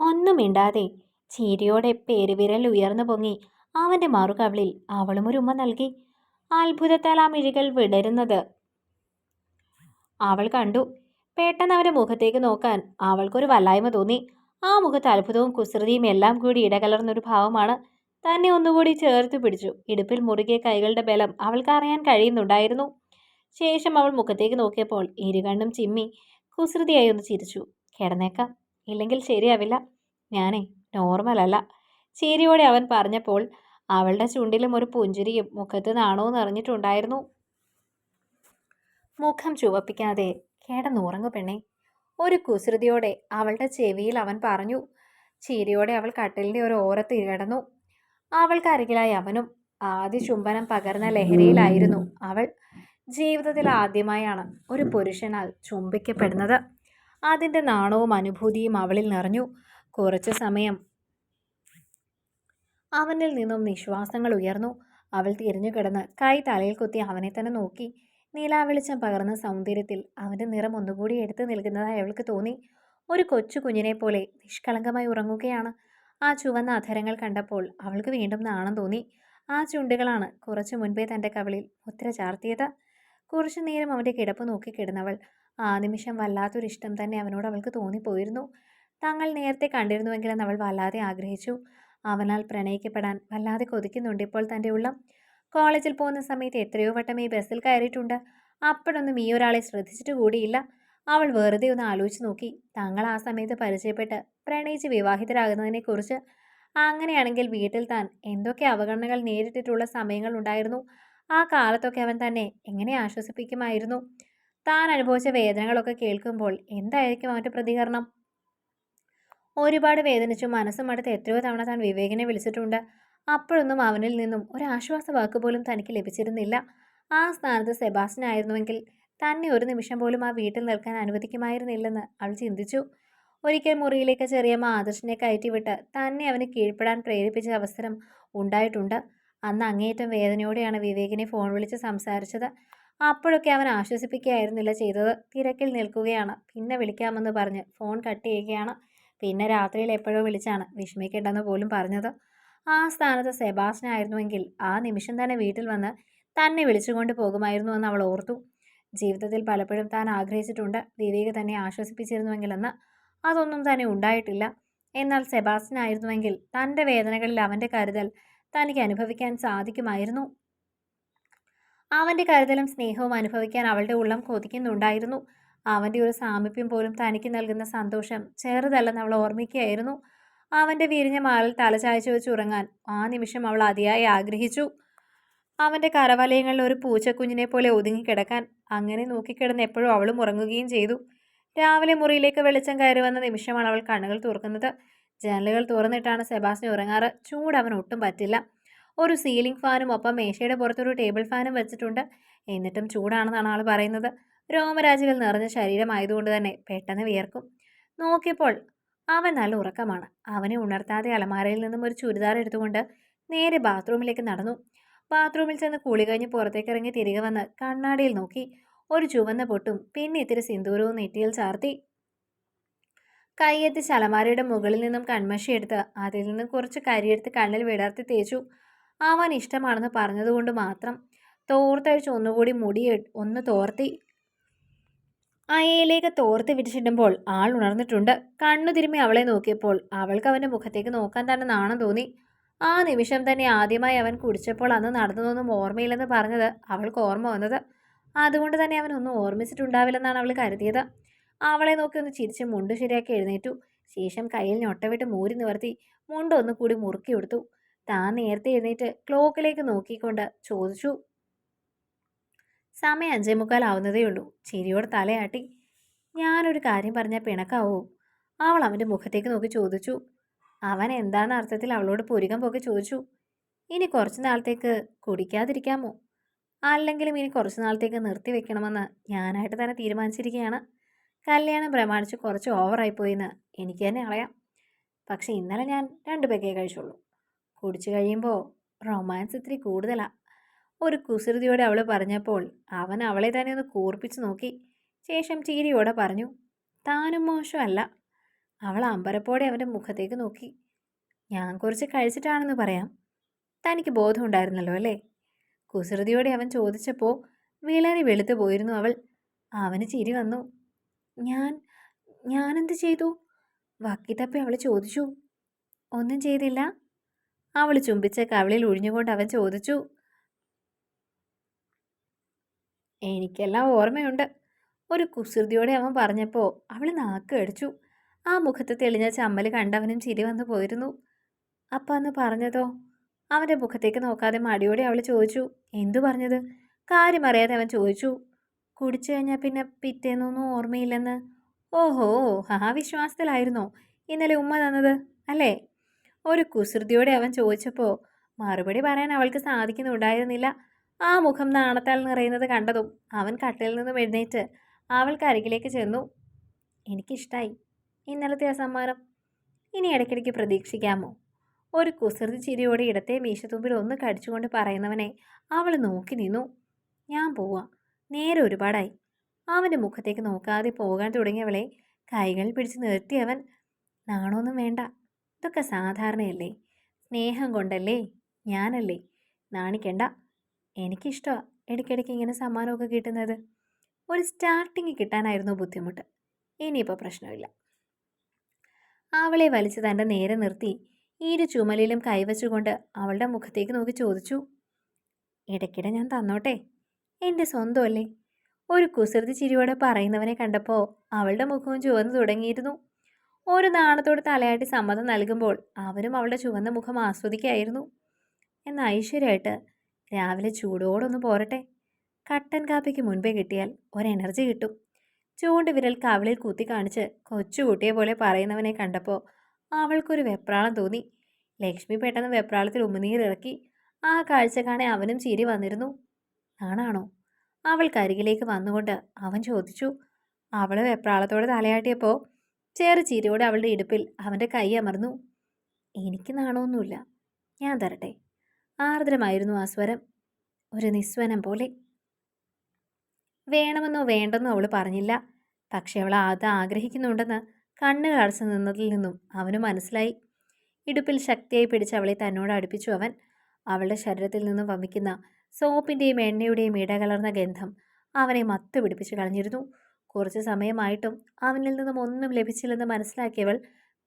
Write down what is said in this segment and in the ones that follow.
ഒന്നും മിണ്ടാതെ ചിരിയോടെ പേരുവിരൽ ഉയർന്നു പൊങ്ങി അവന്റെ മറുകവിളിൽ അവളും ഒരു ഉമ്മ നൽകി അത്ഭുതത്താൽ ആ മിഴികൾ വിടരുന്നത്. അവൾ കണ്ടു. പെട്ടെന്ന് അവന്റെ മുഖത്തേക്ക് നോക്കാൻ അവൾക്കൊരു വല്ലായ്മ തോന്നി. ആ മുഖത്ത് അത്ഭുതവും കുസൃതിയും എല്ലാം കൂടി ഇടകലർന്നൊരു ഭാവമാണ്. തന്നെ ഒന്നുകൂടി ചേർത്ത് പിടിച്ചു. ഇടുപ്പിൽ മുറുകിയ കൈകളുടെ ബലം അവൾക്ക് അറിയാൻ കഴിയുന്നുണ്ടായിരുന്നു. ശേഷം അവൾ മുഖത്തേക്ക് നോക്കിയപ്പോൾ ഇരുകണ്ണും ചിമ്മി കുസൃതിയായി ഒന്ന് ചിരിച്ചു. കിടന്നേക്കാം. ഇല്ലെങ്കിൽ ശരിയാവില്ല. ഞാനേ നോർമലല്ല ചിരിയോടെ അവൻ പറഞ്ഞപ്പോൾ അവളുടെ ചുണ്ടിലും ഒരു പുഞ്ചിരിയും മുഖത്ത് നാണവും നിറഞ്ഞിട്ടുണ്ടായിരുന്നു മുഖം ചുവപ്പിക്കാതെ കേടന്നുറങ്ങു പെണ്ണേ. ഒരു കുസൃതിയോടെ അവളുടെ ചെവിയിൽ അവൻ പറഞ്ഞു. ചിരിയോടെ അവൾ കട്ടിലിന്റെ ഒരു ഓരത്ത് കിടന്നു. അവൾക്കരികിലായി അവനും ആദ്യ ചുംബനം പകർന്ന ലഹരിയിലായിരുന്നു അവൾ. ജീവിതത്തിൽ ആദ്യമായാണ് ഒരു പുരുഷനാൽ ചുംബിക്കപ്പെടുന്നത്. അതിന്റെ നാണവും അനുഭൂതിയും അവളിൽ നിറഞ്ഞു. കുറച്ചു സമയം അവനിൽ നിന്നും നിശ്വാസങ്ങൾ ഉയർന്നു. അവൾ തിരിഞ്ഞു കിടന്ന് കൈ തലയിൽ കുത്തി അവനെ തന്നെ നോക്കി. നീലാവെളിച്ചം പകർന്ന സൗന്ദര്യത്തിൽ അവന്റെ നിറം ഒന്നുകൂടി എടുത്തു നിൽക്കുന്നതായി അവൾക്ക് തോന്നി. ഒരു കൊച്ചു കുഞ്ഞിനെ പോലെ നിഷ്കളങ്കമായി ഉറങ്ങുകയാണ്. ആ ചുവന്ന അധരങ്ങൾ കണ്ടപ്പോൾ അവൾക്ക് വീണ്ടും നാണം തോന്നി. ആ ചുണ്ടുകളാണ് കുറച്ചു മുൻപേ തന്റെ കവളിൽ മുദ്ര ചാർത്തിയത്. കുറച്ചു നേരം അവന്റെ കിടപ്പ് നോക്കി കിടന്നവൾ ആ നിമിഷം വല്ലാത്തൊരിഷ്ടം തന്നെ അവനോട് അവൾക്ക് തോന്നിപ്പോയിരുന്നു. തങ്ങൾ നേരത്തെ കണ്ടിരുന്നുവെങ്കിലും അവൾ വല്ലാതെ ആഗ്രഹിച്ചു. അവനാൽ പ്രണയിക്കപ്പെടാൻ വല്ലാതെ കൊതിക്കുന്നുണ്ട് ഇപ്പോൾ തന്റെ ഉള്ളം. കോളേജിൽ പോകുന്ന സമയത്ത് എത്രയോ വട്ടം ഈ ബസ്സിൽ കയറിയിട്ടുണ്ട്. അപ്പോഴൊന്നും ഈ ഒരാളെ ശ്രദ്ധിച്ചിട്ട് കൂടിയില്ല. അവൾ വെറുതെ ഒന്ന് ആലോചിച്ച് നോക്കി. തങ്ങൾ ആ സമയത്ത് പരിചയപ്പെട്ട് പ്രണയിച്ച് വിവാഹിതരാകുന്നതിനെക്കുറിച്ച്. അങ്ങനെയാണെങ്കിൽ വീട്ടിൽ താൻ എന്തൊക്കെ അവഗണനകൾ നേരിട്ടിട്ടുള്ള സമയങ്ങൾ ഉണ്ടായിരുന്നു ആ കാലത്തൊക്കെ അവൻ തന്നെ എങ്ങനെ ആശ്വസിപ്പിക്കുമായിരുന്നു? താൻ അനുഭവിച്ച വേദനകളൊക്കെ കേൾക്കുമ്പോൾ എന്തായിരിക്കും അവന്റെ പ്രതികരണം? ഒരുപാട് വേദനിച്ചു മനസ്സും അടുത്ത് എത്രയോ തവണ താൻ വിവേകിനെ വിളിച്ചിട്ടുണ്ട്. അപ്പോഴൊന്നും അവനിൽ നിന്നും ഒരു ആശ്വാസ വാക്ക് പോലും തനിക്ക് ലഭിച്ചിരുന്നില്ല. ആ സ്ഥാനത്ത് സെബാസ്റ്റിനായിരുന്നുവെങ്കിൽ തന്നെ ഒരു നിമിഷം പോലും ആ വീട്ടിൽ നിൽക്കാൻ അനുവദിക്കുമായിരുന്നില്ലെന്ന് അവൾ ചിന്തിച്ചു. ഒരിക്കൽ മുറിയിലേക്ക് ചെറിയമ്മ ആദർശിനെ കയറ്റിവിട്ട് തന്നെ അവന് കീഴ്പ്പെടാൻ പ്രേരിപ്പിച്ച അവസരം ഉണ്ടായിട്ടുണ്ട്. അന്ന് അങ്ങേയറ്റം വേദനയോടെയാണ് വിവേകിനെ ഫോൺ വിളിച്ച് സംസാരിച്ചത്. അപ്പോഴൊക്കെ അവൻ ആശ്വസിപ്പിക്കുകയായിരുന്നില്ല. ചെയ്തത് തിരക്കിൽ നിൽക്കുകയാണ്. പിന്നെ വിളിക്കാമെന്ന് പറഞ്ഞ് ഫോൺ കട്ട് ചെയ്യുകയാണ്. പിന്നെ രാത്രിയിൽ എപ്പോഴോ വിളിച്ചാണ് വിഷമിക്കേണ്ടെന്ന് പോലും പറഞ്ഞത്. ആ സ്ഥാനത്ത് സെബാസ്റ്റ്യൻ ആയിരുന്നുവെങ്കിൽ ആ നിമിഷം തന്നെ വീട്ടിൽ വന്ന് തന്നെ വിളിച്ചുകൊണ്ട് പോകുമായിരുന്നു എന്ന് അവൾ ഓർത്തു. ജീവിതത്തിൽ പലപ്പോഴും താൻ ആഗ്രഹിച്ചിട്ടുണ്ട്. വിവേക് തന്നെ ആശ്വസിപ്പിച്ചിരുന്നുവെങ്കിലെന്ന്. അതൊന്നും തന്നെ ഉണ്ടായിട്ടില്ല. എന്നാൽ സെബാസ്റ്റ്യൻ ആയിരുന്നുവെങ്കിൽ തന്റെ വേദനകളിൽ അവന്റെ കരുതൽ തനിക്ക് അനുഭവിക്കാൻ സാധിക്കുമായിരുന്നു. അവന്റെ കരുതലും സ്നേഹവും അനുഭവിക്കാൻ അവളുടെ ഉള്ളം കൊതിക്കുന്നുണ്ടായിരുന്നു. അവന്റെ ഒരു സാമീപ്യം പോലും തനിക്ക് നൽകുന്ന സന്തോഷം ചെറുതല്ലെന്ന് അവൾ ഓർമ്മിക്കുകയായിരുന്നു. അവന്റെ വിരിഞ്ഞ മാറിൽ തലചായ്ച്ചു വെച്ച് ഉറങ്ങാൻ ആ നിമിഷം അവൾ അതിയായി ആഗ്രഹിച്ചു. അവന്റെ കരവലയങ്ങളിൽ ഒരു പൂച്ചക്കുഞ്ഞിനെ പോലെ ഒതുങ്ങിക്കിടക്കാൻ അങ്ങനെ നോക്കിക്കിടന്ന് എപ്പോഴും അവളും ഉറങ്ങുകയും ചെയ്തു. രാവിലെ മുറിയിലേക്ക് വെളിച്ചം കയറി വന്ന നിമിഷമാണ് അവൾ കണ്ണുകൾ തുറക്കുന്നത്. ജനലുകൾ തുറന്നിട്ടാണ് സെബാസ്റ്റിന് ഉറങ്ങാറ്. ചൂട് അവൻ ഒട്ടും പറ്റില്ല. ഒരു സീലിംഗ് ഫാനും ഒപ്പം മേശയുടെ പുറത്തൊരു ടേബിൾ ഫാനും വെച്ചിട്ടുണ്ട്. എന്നിട്ടും ചൂടാണെന്നാണ് ആൾ പറയുന്നത്. രോമരാജികൾ നിറഞ്ഞ ശരീരമായതുകൊണ്ട് തന്നെ പെട്ടെന്ന് വിയർക്കും. നോക്കിയപ്പോൾ അവൻ നല്ല ഉറക്കമാണ്. അവനെ ഉണർത്താതെ അലമാരയിൽ നിന്നും ഒരു ചുരിദാർ എടുത്തുകൊണ്ട് നേരെ ബാത്റൂമിലേക്ക് നടന്നു. ബാത്റൂമിൽ ചെന്ന് കുളി കഴിഞ്ഞ് പുറത്തേക്ക് ഇറങ്ങി തിരികെ വന്ന് കണ്ണാടിയിൽ നോക്കി ഒരു ചുവന്ന പൊട്ടും പിന്നെ ഇത്തിരി സിന്ദൂരവും നെറ്റിയിൽ ചാർത്തി. കൈയെത്തി അലമാരയുടെ മുകളിൽ നിന്നും കൺമഷി അതിൽ നിന്നും കുറച്ച് കരിയെടുത്ത് കണ്ണിൽ വിടർത്തി തേച്ചു. അവൻ ഇഷ്ടമാണെന്ന് പറഞ്ഞതുകൊണ്ട് മാത്രം തോർത്തഴിച്ച് ഒന്നുകൂടി മുടി ഒന്ന് തോർത്തി അയയിലേക്ക് തോർത്ത് വിരിച്ചിടുമ്പോൾ ആൾ ഉണർന്നിട്ടുണ്ട്. കണ്ണു തിരുമ്മി അവളെ നോക്കിയപ്പോൾ അവൾക്ക് അവന്റെ മുഖത്തേക്ക് നോക്കാൻ തന്നെ നാണം തോന്നി. ആ നിമിഷം തന്നെ ആദ്യമായി അവൻ കുടിച്ചപ്പോൾ അന്ന് നടന്നതൊന്നും ഓർമ്മയില്ലെന്ന് പറഞ്ഞത് അവൾക്ക് ഓർമ്മ വന്നത്. അതുകൊണ്ട് തന്നെ അവൻ ഒന്നും ഓർമ്മിച്ചിട്ടുണ്ടാവില്ലെന്നാണ് അവൾ കരുതിയത്. അവളെ നോക്കി ഒന്ന് ചിരിച്ച് മുണ്ട് ശരിയാക്കി എഴുന്നേറ്റു. ശേഷം കയ്യിൽ ഞൊട്ടവിട്ട് മൂരി നിവർത്തി മുണ്ട് ഒന്ന് കൂടി മുറുക്കി എടുത്തു. താൻ നേരത്തെ എഴുന്നേറ്റ് ക്ലോക്കിലേക്ക് നോക്കിക്കൊണ്ട് ചോദിച്ചു. സമയം അഞ്ചേ മുക്കാലാവുന്നതേ ഉള്ളൂ. ചിരിയോട് തലയാട്ടി. ഞാനൊരു കാര്യം പറഞ്ഞാൽ പിണക്കാവോ? അവൾ അവന്റെ മുഖത്തേക്ക് നോക്കി ചോദിച്ചു. അവൻ എന്താണെന്ന അർത്ഥത്തിൽ അവളോട് പുരുകം പോക്കി ചോദിച്ചു. ഇനി കുറച്ച് നാളത്തേക്ക് കുടിക്കാതിരിക്കാമോ? അല്ലെങ്കിലും ഇനി കുറച്ച് നാളത്തേക്ക് നിർത്തി വെക്കണമെന്ന് ഞാനായിട്ട് തന്നെ തീരുമാനിച്ചിരിക്കുകയാണ്. കല്യാണം പ്രമാണിച്ച് കുറച്ച് ഓവറായിപ്പോയിന്ന് എനിക്ക് തന്നെ അറിയാം. പക്ഷേ ഇന്നലെ ഞാൻ രണ്ട് പേക്കേ കഴിച്ചുള്ളൂ. കുടിച്ചു കഴിയുമ്പോൾ റൊമാൻസ് ഇത്തിരി കൂടുതലാണ് ഒരു കുസൃതിയോടെ അവൾ പറഞ്ഞപ്പോൾ അവൻ അവളെ തന്നെ ഒന്ന് കൂർപ്പിച്ച് നോക്കി. ശേഷം ചീരിയോടെ പറഞ്ഞു താനും മോശമല്ല. അവൾ അമ്പരപ്പോടെ അവന്റെ മുഖത്തേക്ക് നോക്കി. ഞാൻ കുറച്ച് കഴിച്ചിട്ടാണെന്ന് പറയാം. തനിക്ക് ബോധമുണ്ടായിരുന്നല്ലോ അല്ലേ? കുസൃതിയോടെ അവൻ ചോദിച്ചപ്പോൾ വിളറി വെളുത്തു പോയിരുന്നു അവൾ. അവന് ചിരി വന്നു. ഞാൻ ഞാനെന്ത് ചെയ്തു? വക്കിത്തപ്പി അവൾ ചോദിച്ചു. ഒന്നും ചെയ്തില്ല. അവൾ ചുംബിച്ച കവിളിൽ ഒഴിഞ്ഞുകൊണ്ട് അവൻ ചോദിച്ചു എനിക്കെല്ലാം ഓർമ്മയുണ്ട്. ഒരു കുസൃതിയോടെ അവൻ പറഞ്ഞപ്പോൾ അവൾ നാക്ക് അടിച്ചു. ആ മുഖത്ത് തെളിഞ്ഞ ചമ്മൽ കണ്ടവനും ചിരി വന്നു പോയിരുന്നു. അപ്പം അന്ന് പറഞ്ഞതോ? അവന്റെ മുഖത്തേക്ക് നോക്കാതെ മടിയോടെ അവൾ ചോദിച്ചു എന്തു പറഞ്ഞത്? കാര്യം അറിയാതെ അവൻ ചോദിച്ചു കുടിച്ചു കഴിഞ്ഞാൽ പിന്നെ പിറ്റേന്നൊന്നും ഓർമ്മയില്ലെന്ന്? ഓഹോ ആ വിശ്വാസത്തിലായിരുന്നോ. ഇന്നലെ ഉമ്മ തന്നത് അല്ലേ? ഒരു കുസൃതിയോടെ അവൻ ചോദിച്ചപ്പോൾ മറുപടി പറയാൻ അവൾക്ക് സാധിക്കുന്നുണ്ടായിരുന്നില്ല. ആ മുഖം നാണത്താൽ നിറയുന്നത് കണ്ടതും അവൻ കട്ടിൽ നിന്നും എഴുന്നേറ്റ് അവൾക്ക് അരികിലേക്ക് ചെന്നു. എനിക്കിഷ്ടായി. ഇന്നലത്തെ ആ സമ്മാനം ഇനി ഇടയ്ക്കിടയ്ക്ക് പ്രതീക്ഷിക്കാമോ? ഒരു കുസൃതി ചിരിയോടെ ഇടത്തെ മീശത്തുമ്പിൽ ഒന്ന് കടിച്ചുകൊണ്ട് പറയുന്നവനെ അവൾ നോക്കി നിന്നു. ഞാൻ പോവാം. നേരെ ഒരുപാടായി. അവന്റെ മുഖത്തേക്ക് നോക്കാതെ പോകാൻ തുടങ്ങിയവളെ കൈകൾ പിടിച്ച് നിർത്തിയവൻ നാണമൊന്നും വേണ്ട. ഇതൊക്കെ സാധാരണയല്ലേ? സ്നേഹം കൊണ്ടല്ലേ? ഞാനല്ലേ? നാണിക്കണ്ട. എനിക്കിഷ്ടമാണ് ഇടയ്ക്കിടയ്ക്ക് ഇങ്ങനെ സമ്മാനമൊക്കെ കിട്ടുന്നത്. ഒരു സ്റ്റാർട്ടിങ് കിട്ടാനായിരുന്നു ബുദ്ധിമുട്ട്. ഇനിയിപ്പോൾ പ്രശ്നമില്ല. അവളെ വലിച്ച് തന്റെ നേരെ നിർത്തി ഇരു ചുമലിലും കൈവച്ചുകൊണ്ട് അവളുടെ മുഖത്തേക്ക് നോക്കി ചോദിച്ചു ഇടയ്ക്കിടെ ഞാൻ തന്നോട്ടെ? എന്റെ സ്വന്തമല്ലേ? ഒരു കുസൃതി ചിരിയോടെ പറയുന്നവനെ കണ്ടപ്പോൾ അവളുടെ മുഖവും ചുവന്നു തുടങ്ങിയിരുന്നു. ഒരു നാണത്തോട് തലയാട്ടി സമ്മതം നൽകുമ്പോൾ അവരും അവളുടെ ചുവന്ന മുഖം ആസ്വദിക്കായിരുന്നു. എന്ന ഐശ്വര്യമായിട്ട് രാവിലെ ചൂടോടൊന്ന് പോരട്ടെ. കട്ടൻ കാപ്പിക്ക് മുൻപേ കിട്ടിയാൽ ഒരു എനർജി കിട്ടും. ചൂണ്ട് വിരൽ കവിളിൽ കുത്തി കാണിച്ച് കൊച്ചുകുട്ടിയെ പോലെ പറയുന്നവനെ കണ്ടപ്പോൾ അവൾക്കൊരു വെപ്രാളം തോന്നി. ലക്ഷ്മി പെട്ടെന്ന് വെപ്രാളത്തിൽ ഉമിനീരിറക്കി ആ കാഴ്ച കാണെ അവനും ചിരി വന്നിരുന്നു. ആണാണോ? അവൾക്കരികിലേക്ക് വന്നുകൊണ്ട് അവൻ ചോദിച്ചു. അവൾ വെപ്രാളത്തോടെ തലയാട്ടിയപ്പോൾ ചെറു ചിരിയോടെ അവളുടെ ഇടുപ്പിൽ അവന്റെ കൈ അമർന്നു. എനിക്ക് നാണമൊന്നുമില്ല. ഞാൻ തരട്ടെ. ആർദ്രമായിരുന്നു ആ സ്വരം. ഒരു നിസ്വനം പോലെ. വേണമെന്നോ വേണ്ടെന്നോ അവൾ പറഞ്ഞില്ല. പക്ഷെ അവൾ അത് ആഗ്രഹിക്കുന്നുണ്ടെന്ന് കണ്ണുകൾ അടച്ചു നിന്നതിൽ നിന്നും അവന് മനസ്സിലായി. ഇടുപ്പിൽ ശക്തിയായി പിടിച്ച് അവളെ തന്നോട് അടുപ്പിച്ചു അവൻ. അവളുടെ ശരീരത്തിൽ നിന്നും വമിക്കുന്ന സോപ്പിന്റെയും എണ്ണയുടെയും ഇടകലർന്ന ഗന്ധം അവനെ മത്ത് പിടിപ്പിച്ച് കളഞ്ഞിരുന്നു. കുറച്ച് സമയമായിട്ടും അവനിൽ നിന്നും ഒന്നും ലഭിച്ചില്ലെന്ന് മനസ്സിലാക്കിയവൾ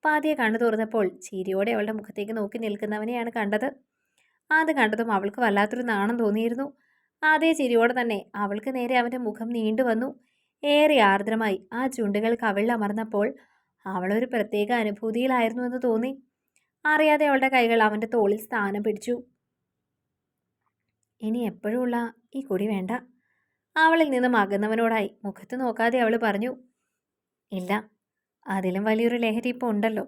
പാതിയെ കണ്ണു തുറന്നപ്പോൾ ചിരിയോടെ അവളുടെ മുഖത്തേക്ക് നോക്കി നിൽക്കുന്നവനെയാണ് കണ്ടത്. അത് കണ്ടതും അവൾക്ക് വല്ലാത്തൊരു നാണം തോന്നിയിരുന്നു. അതേ ചിരിയോടെ തന്നെ അവൾക്ക് നേരെ അവന്റെ മുഖം നീണ്ടു വന്നു. ഏറെ ആർദ്രമായി ആ ചുണ്ടുകൾ കവിളിൽ അമർന്നപ്പോൾ അവളൊരു പ്രത്യേക അനുഭൂതിയിലായിരുന്നു എന്ന് തോന്നി. അറിയാതെ അവളുടെ കൈകൾ അവന്റെ തോളിൽ സ്ഥാനം പിടിച്ചു. ഇനി എപ്പോഴുമുള്ള ഈ കുടി വേണ്ട. അവളിൽ നിന്നും അകന്നവനോടായി മുഖത്ത് നോക്കാതെ അവൾ പറഞ്ഞു ഇല്ല അതിലും വലിയൊരു ലഹരി ഇപ്പോൾ ഉണ്ടല്ലോ.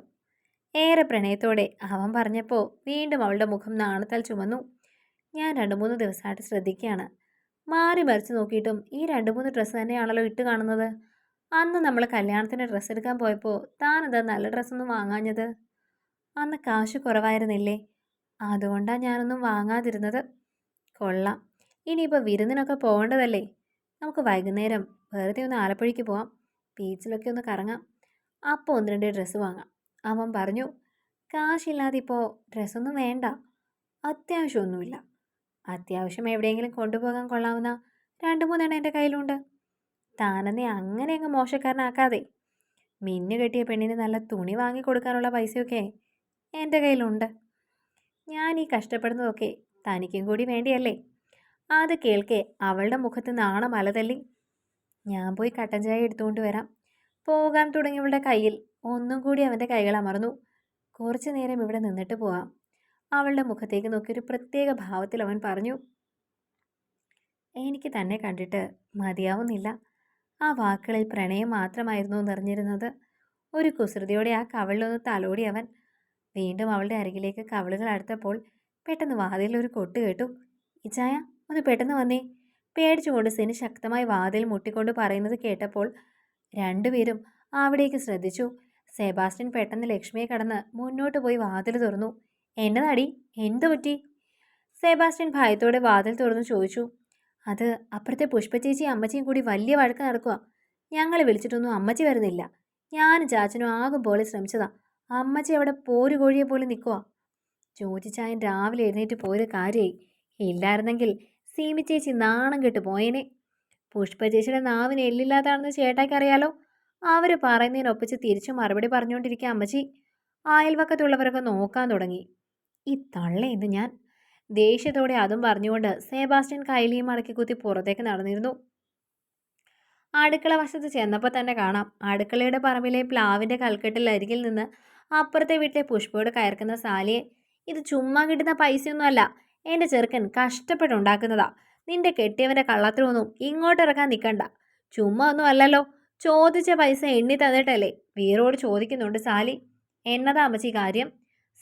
ഏറെ പ്രണയത്തോടെ അവൻ പറഞ്ഞപ്പോൾ വീണ്ടും അവളുടെ മുഖം നാണത്താൽ ചുമന്നു. ഞാൻ രണ്ട് മൂന്ന് ദിവസമായിട്ട് ശ്രദ്ധിക്കുകയാണ് മാറി മറിച്ച് നോക്കിയിട്ടും ഈ രണ്ട് മൂന്ന് ഡ്രസ്സ് തന്നെയാണല്ലോ ഇട്ട് കാണുന്നത്. അന്ന് നമ്മൾ കല്യാണത്തിന് ഡ്രസ്സ് എടുക്കാൻ പോയപ്പോൾ താനെന്താ നല്ല ഡ്രസ്സൊന്നും വാങ്ങാഞ്ഞത്? അന്ന് കാശ് കുറവായിരുന്നില്ലേ. അതുകൊണ്ടാണ് ഞാനൊന്നും വാങ്ങാതിരുന്നത്. കൊള്ളാം. ഇനിയിപ്പോൾ വിരുന്നിനൊക്കെ പോകേണ്ടതല്ലേ. നമുക്ക് വൈകുന്നേരം വെറുതെ ഒന്ന് ആലപ്പുഴയ്ക്ക് പോവാം. ബീച്ചിലൊക്കെ ഒന്ന് കറങ്ങാം. അപ്പോൾ ഒന്ന് രണ്ട് ഡ്രസ്സ് വാങ്ങാം. അവൻ പറഞ്ഞു കാശില്ലാതെ ഇപ്പോൾ ഡ്രസ്സൊന്നും വേണ്ട. അത്യാവശ്യമൊന്നുമില്ല. അത്യാവശ്യം എവിടെയെങ്കിലും കൊണ്ടുപോകാൻ കൊള്ളാവുന്ന രണ്ട് മൂന്നെണ്ണം എന്റെ കയ്യിലുണ്ട്. താനെന്നെ അങ്ങനെ അങ്ങ് മോശക്കാരനാക്കാതെ. മിന്നു കെട്ടിയ പെണ്ണിന് നല്ല തുണി വാങ്ങി കൊടുക്കാനുള്ള പൈസയൊക്കെ എന്റെ കയ്യിലുണ്ട്. ഞാൻ ഈ കഷ്ടപ്പെടുന്നതൊക്കെ തനിക്കും കൂടി വേണ്ടിയല്ലേ? അത് കേൾക്കെ. അവളുടെ മുഖത്ത് നാണം അലതല്ലി. ഞാൻ പോയി കട്ടൻ ചായ എടുത്തുകൊണ്ട് വരാം. പോകാൻ തുടങ്ങിയവളുടെ കയ്യിൽ ഒന്നും കൂടി അവന്റെ കൈകൾ അമർന്നു. കുറച്ചു നേരം ഇവിടെ നിന്നിട്ട് പോവാം. അവളുടെ മുഖത്തേക്ക് നോക്കി ഒരു പ്രത്യേക ഭാവത്തിൽ അവൻ പറഞ്ഞു എനിക്ക് തന്നെ കണ്ടിട്ട് മതിയാവുന്നില്ല. ആ വാക്കുകളിൽ പ്രണയം മാത്രമായിരുന്നു നിറഞ്ഞിരുന്നത്. ഒരു കുസൃതിയോടെ ആ കവളിലൊന്ന് തലോടി അവൻ. വീണ്ടും അവളുടെ അരികിലേക്ക് കവളുകൾ അടുത്തപ്പോൾ പെട്ടെന്ന് വാതിലിൽ ഒരു കൊട്ട് കേട്ടു. ഇച്ചായ ഒന്ന് പെട്ടെന്ന് വന്നേ. പേടിച്ചുകൊണ്ട് സിനി ശക്തമായി വാതിൽ മുട്ടിക്കൊണ്ട് പറയുന്നത് കേട്ടപ്പോൾ രണ്ടുപേരും അവിടേക്ക് ശ്രദ്ധിച്ചു. സെബാസ്റ്റ്യൻ പെട്ടെന്ന് ലക്ഷ്മിയെ കടന്ന് മുന്നോട്ട് പോയി വാതിൽ തുറന്നു. എന്നതാടി? എന്തു പറ്റി? സെബാസ്റ്റ്യൻ ഭയത്തോടെ വാതിൽ തുറന്നു ചോദിച്ചു. അത് അപ്പുറത്തെ പുഷ്പചേച്ചി അമ്മച്ചിയും കൂടി വലിയ വഴക്ക് നടക്കുക ഞങ്ങളെ വിളിച്ചിട്ടൊന്നും അമ്മച്ചി വരുന്നില്ല. ഞാനും ചാച്ചനും ആകും പോലെ ശ്രമിച്ചതാ. അമ്മച്ചി അവിടെ പോരു കോഴിയെ പോലെ നിൽക്കുക ചോദിച്ചായൻ രാവിലെ എഴുന്നേറ്റ് പോയത് കാര്യമായി ഇല്ലായിരുന്നെങ്കിൽ സീമി ചേച്ചി നാണം കെട്ട് പോയേനെ. പുഷ്പ ചേച്ചിയുടെ നാവിന് എല്ലില്ലാതാണെന്ന് ചേട്ടായിക്കറിയാലോ അവർ പറയുന്നതിനൊപ്പിച്ച് തിരിച്ചു മറുപടി പറഞ്ഞുകൊണ്ടിരിക്കുക അമ്മച്ചി. അയൽവക്കത്തുള്ളവരൊക്കെ നോക്കാൻ തുടങ്ങി. ഈ തള്ളയെന്ന് ഞാൻ? ദേഷ്യത്തോടെ അതും പറഞ്ഞുകൊണ്ട് സെബാസ്റ്റ്യൻ കൈലിയും മടക്കി കുത്തി പുറത്തേക്ക് നടന്നിരുന്നു. അടുക്കള വശത്ത് ചെന്നപ്പോൾ തന്നെ കാണാം. അടുക്കളയുടെ പറമ്പിലെ പ്ലാവിന്റെ കൽക്കെട്ടിൽ അരികിൽ നിന്ന് അപ്പുറത്തെ വീട്ടിലെ പുഷ്പയോട് കയർക്കുന്ന സാലിയെ. ഇത് ചുമ്മാ കിട്ടുന്ന പൈസയൊന്നുമല്ല. എന്റെ ചെറുക്കൻ കഷ്ടപ്പെട്ടുണ്ടാക്കുന്നതാ. നിന്റെ കെട്ടിയവന്റെ ഇങ്ങോട്ട് ഇറക്കാൻ നിൽക്കണ്ട ചുമ്മാ ഒന്നും അല്ലല്ലോ. ചോദിച്ച പൈസ എണ്ണി തന്നിട്ടല്ലേ? വീറോട് ചോദിക്കുന്നുണ്ട് സാലി. എന്നതാ അമ്മച്ചി കാര്യം?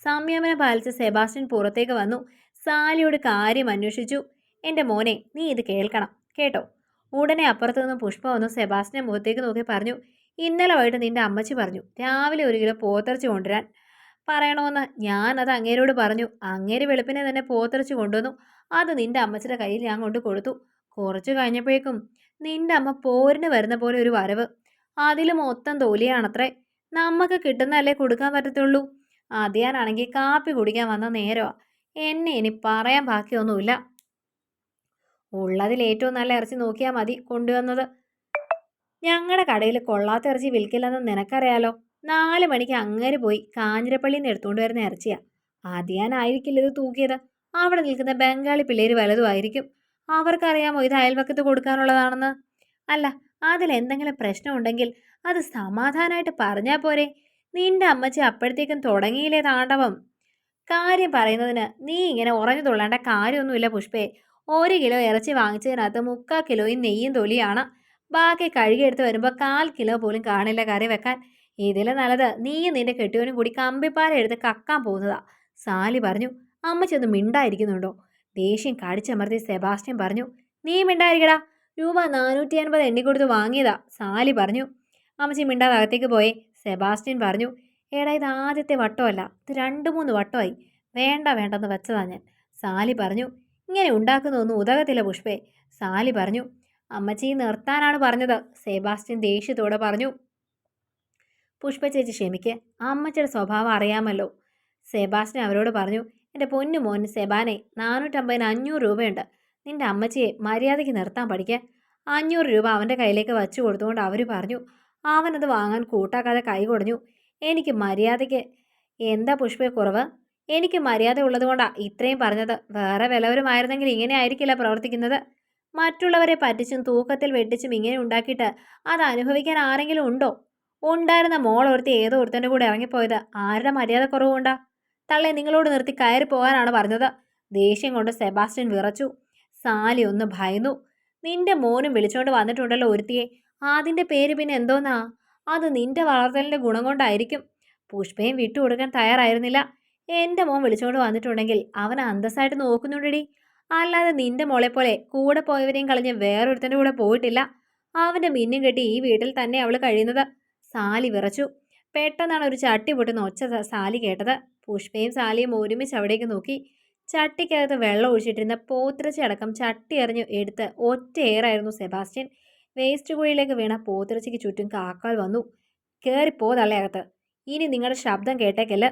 സംയമനം പാലിച്ച സെബാസ്റ്റ്യൻ പുറത്തേക്ക് വന്നു. സാലിയോട് കാര്യം അന്വേഷിച്ചു. എന്റെ മോനെ നീ ഇത് കേൾക്കണം കേട്ടോ? ഉടനെ അപ്പുറത്തു നിന്ന് പുഷ്പ വന്നു സെബാസ്റ്റിന്റെ മുഖത്തേക്ക് നോക്കി പറഞ്ഞു. ഇന്നലെ വൈകിട്ട് നിന്റെ അമ്മച്ചി പറഞ്ഞു രാവിലെ ഒരു കിലോ പോത്തിറച്ചി കൊണ്ടുവരാൻ. പറയണമെന്ന് ഞാനത് അങ്ങേരോട് പറഞ്ഞു. അങ്ങേര് വെളുപ്പിനെ തന്നെ പോത്തിറച്ചി കൊണ്ടുവന്നു. അത് നിന്റെ അമ്മച്ചിയുടെ കയ്യിൽ ഞാൻ കൊണ്ട് കൊടുത്തു. കുറച്ച് കഴിഞ്ഞപ്പോഴേക്കും നിന്റെ അമ്മ പോരിന് വരുന്ന പോലെ ഒരു വരവ്. അതിൽ മൊത്തം തോലിയാണത്രേ. നമുക്ക് കിട്ടുന്നതല്ലേ കൊടുക്കാൻ പറ്റത്തുള്ളൂ. അതിയാനാണെങ്കിൽ കാപ്പി കുടിക്കാൻ വന്ന നേരമാ എന്നെ ഇനി പറയാൻ ബാക്കിയൊന്നുമില്ല. ഉള്ളതിൽ ഏറ്റവും നല്ല ഇറച്ചി നോക്കിയാൽ മതി കൊണ്ടുവന്നത്. ഞങ്ങളുടെ കടയിൽ കൊള്ളാത്ത ഇറച്ചി വിൽക്കില്ലെന്ന് നിനക്കറിയാലോ? നാല് മണിക്ക് അങ്ങേര് പോയി കാഞ്ഞിരപ്പള്ളിയിൽ നിന്ന് എടുത്തുകൊണ്ട് വരുന്ന ഇറച്ചിയാ. ആദ്യാനായിരിക്കില്ല ഇത് തൂക്കിയത്. അവിടെ നിൽക്കുന്ന ബംഗാളി പിള്ളേര് വലതുമായിരിക്കും അവർക്കറിയാമോ ഇത് അയൽവക്കത്ത് കൊടുക്കാനുള്ളതാണെന്ന്? അല്ല അതിൽ എന്തെങ്കിലും പ്രശ്നമുണ്ടെങ്കിൽ അത് സമാധാനമായിട്ട് പറഞ്ഞാൽ പോരെ. നിന്റെ അമ്മച്ചി അപ്പോഴത്തേക്കും തുടങ്ങിയില്ലേ താണ്ഡവം? കാര്യം പറയുന്നതിന് നീ ഇങ്ങനെ ഉറഞ്ഞു തുള്ളേണ്ട കാര്യമൊന്നുമില്ല പുഷ്പേ. ഒരു കിലോ ഇറച്ചി വാങ്ങിച്ചതിനകത്ത് മുക്കാൽ കിലോയും നെയ്യും തൊലിയാണ്. ബാക്കി കഴുകിയെടുത്ത് വരുമ്പോൾ കാൽ കിലോ പോലും കാണില്ല കറി വെക്കാൻ. ഇതിലെ നല്ലത് നീയും നിന്റെ കെട്ടിയവനും കൂടി കമ്പിപ്പാര എടുത്ത് കക്കാൻ പോകുന്നതാ. സാലി പറഞ്ഞു അമ്മ ചെന്ന് മിണ്ടായിരിക്കുന്നുണ്ടോ? ദേഷ്യം കടിച്ചമർത്തി സെബാസ്റ്റ്യൻ പറഞ്ഞു നീ മിണ്ടായിരിക്കടാ. രൂപ നാനൂറ്റി അൻപത് എണ്ണിക്കൊടുത്ത് വാങ്ങിയതാ. സാലി പറഞ്ഞു അമ്മച്ചി മിണ്ടാതെ അകത്തേക്ക് പോയേ. സെബാസ്റ്റ്യൻ പറഞ്ഞു ഏടാ ഇത് ആദ്യത്തെ വട്ടമല്ല ഇത് രണ്ട് മൂന്ന് വട്ടമായി. വേണ്ട വേണ്ടെന്ന് വെച്ചതാ ഞാൻ. സാലി പറഞ്ഞു ഇങ്ങനെ ഉണ്ടാക്കുന്നതൊന്നും ഉതകത്തില്ല പുഷ്പേ. സാലി പറഞ്ഞു അമ്മച്ചി നിർത്താനാണ് പറഞ്ഞത്. സെബാസ്റ്റ്യൻ ദേഷ്യത്തോടെ പറഞ്ഞു പുഷ്പ ചേച്ചി ക്ഷമിക്ക്. അമ്മച്ചിയുടെ സ്വഭാവം അറിയാമല്ലോ. സെബാസ്റ്റ്യൻ അവരോട് പറഞ്ഞു എന്റെ പൊന്നു മോൻ സെബാനെ നാനൂറ്റമ്പതിന് അഞ്ഞൂറ് രൂപയുണ്ട്. നിന്റെ അമ്മച്ചിയെ മര്യാദയ്ക്ക് നിർത്താൻ പഠിക്കുക അഞ്ഞൂറ് രൂപ അവന്റെ കയ്യിലേക്ക് വച്ചു കൊടുത്തുകൊണ്ട് അവർ പറഞ്ഞു അവനത് വാങ്ങാൻ കൂട്ടാക്കാതെ കൈ കൊടഞ്ഞു. എനിക്ക് മര്യാദയ്ക്ക് എന്താ പുഷ്പയെ കുറവ് എനിക്ക് മര്യാദ ഉള്ളതുകൊണ്ടാണ് ഇത്രയും പറഞ്ഞത്. വേറെ വിലവരുമായിരുന്നെങ്കിൽ ഇങ്ങനെ ആയിരിക്കില്ല പ്രവർത്തിക്കുന്നത്. മറ്റുള്ളവരെ പറ്റിച്ചും തൂക്കത്തിൽ വെട്ടിച്ചും ഇങ്ങനെ ഉണ്ടാക്കിയിട്ട് അത് അനുഭവിക്കാൻ ആരെങ്കിലും ഉണ്ടോ? ഉണ്ടായിരുന്ന മോൾ ഒരുത്തി ഏതോ ഒരുത്തന്റെ കൂടെ ഇറങ്ങിപ്പോയത്. ആരുടെ മര്യാദ കുറവുണ്ടാ തള്ളെ നിങ്ങളോട് നിർത്തി കയറി പോകാനാണ് പറഞ്ഞത്. ദേഷ്യം കൊണ്ട് സെബാസ്റ്റ്യൻ വിറച്ചു. സാലി ഒന്ന് ഭയന്നു. നിന്റെ മോനും വിളിച്ചോണ്ട് വന്നിട്ടുണ്ടല്ലോ ഒരുത്തിയെ. അതിന്റെ പേര് പിന്നെ എന്തോന്നാ? അത് നിന്റെ വളർത്തലിന്റെ ഗുണം കൊണ്ടായിരിക്കും. പുഷ്പയും വിട്ടുകൊടുക്കാൻ തയ്യാറായിരുന്നില്ല. എന്റെ മോൻ വിളിച്ചോണ്ട് വന്നിട്ടുണ്ടെങ്കിൽ അവൻ അന്തസ്സായിട്ട് നോക്കുന്നുണ്ടടി. അല്ലാതെ നിന്റെ മോളെ പോലെ കൂടെ പോയവരെയും കളഞ്ഞ് വേറൊരുത്തന്റെ കൂടെ പോയിട്ടില്ല. അവന്റെ മിന്നും കെട്ടി ഈ വീട്ടിൽ തന്നെ അവൾ കഴിയുന്നത്. സാലി വിറച്ചു. പെട്ടെന്നാണ് ഒരു ചട്ടി പൊട്ടുന്ന ഒച്ച സാലി കേട്ടത്. പുഷ്പയും സാലിയും ഒരുമിച്ച് അവിടേക്ക് നോക്കി. ചട്ടിക്കകത്ത് വെള്ളം ഒഴിച്ചിട്ടിരുന്ന പോത്തിറച്ചി അടക്കം ചട്ടി എറിഞ്ഞു എടുത്ത് ഒറ്റയേറായിരുന്നു സെബാസ്റ്റ്യൻ. വേസ്റ്റ് കുഴിയിലേക്ക് വീണ പോത്തിറച്ചിക്ക് ചുറ്റും കാക്കാൾ വന്നു. കയറിപ്പോ തള്ളയകത്ത്. ഇനി നിങ്ങളുടെ ശബ്ദം കേട്ടേക്കല്ല.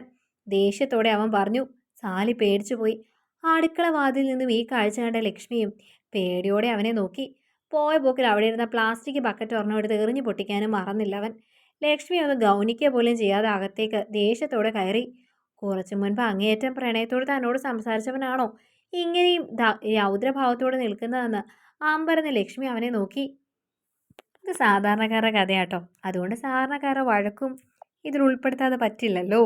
ദേഷ്യത്തോടെ അവൻ പറഞ്ഞു. സാലി പേടിച്ചുപോയി അടുക്കള വാതിൽ നിന്നും ഈ കാഴ്ച കണ്ട ലക്ഷ്മിയും പേടിയോടെ അവനെ നോക്കി. പോയ പോക്കിൽ അവിടെ ഇരുന്ന പ്ലാസ്റ്റിക് ബക്കറ്റ് ഒരെണ്ണം എടുത്ത് എറിഞ്ഞു പൊട്ടിക്കാനും മറന്നില്ല അവൻ. ലക്ഷ്മി ഒന്ന് ഗൗനിക്കുക പോലും ചെയ്യാതെ അകത്തേക്ക് ദേഷ്യത്തോടെ കയറി. കുറച്ചു മുൻപ് അങ്ങേയറ്റം പ്രണയത്തോട് തന്നോട് സംസാരിച്ചവനാണോ? ഇങ്ങനെയും രൗദ്രഭാവത്തോടെ നിൽക്കുന്നതെന്ന് അമ്പരന്ന് ലക്ഷ്മി അവനെ നോക്കി. ഇത് സാധാരണക്കാരുടെ കഥയാട്ടോ. അതുകൊണ്ട് സാധാരണക്കാരുടെ വഴക്കും ഇതിൽ ഉൾപ്പെടുത്താതെ പറ്റില്ലല്ലോ.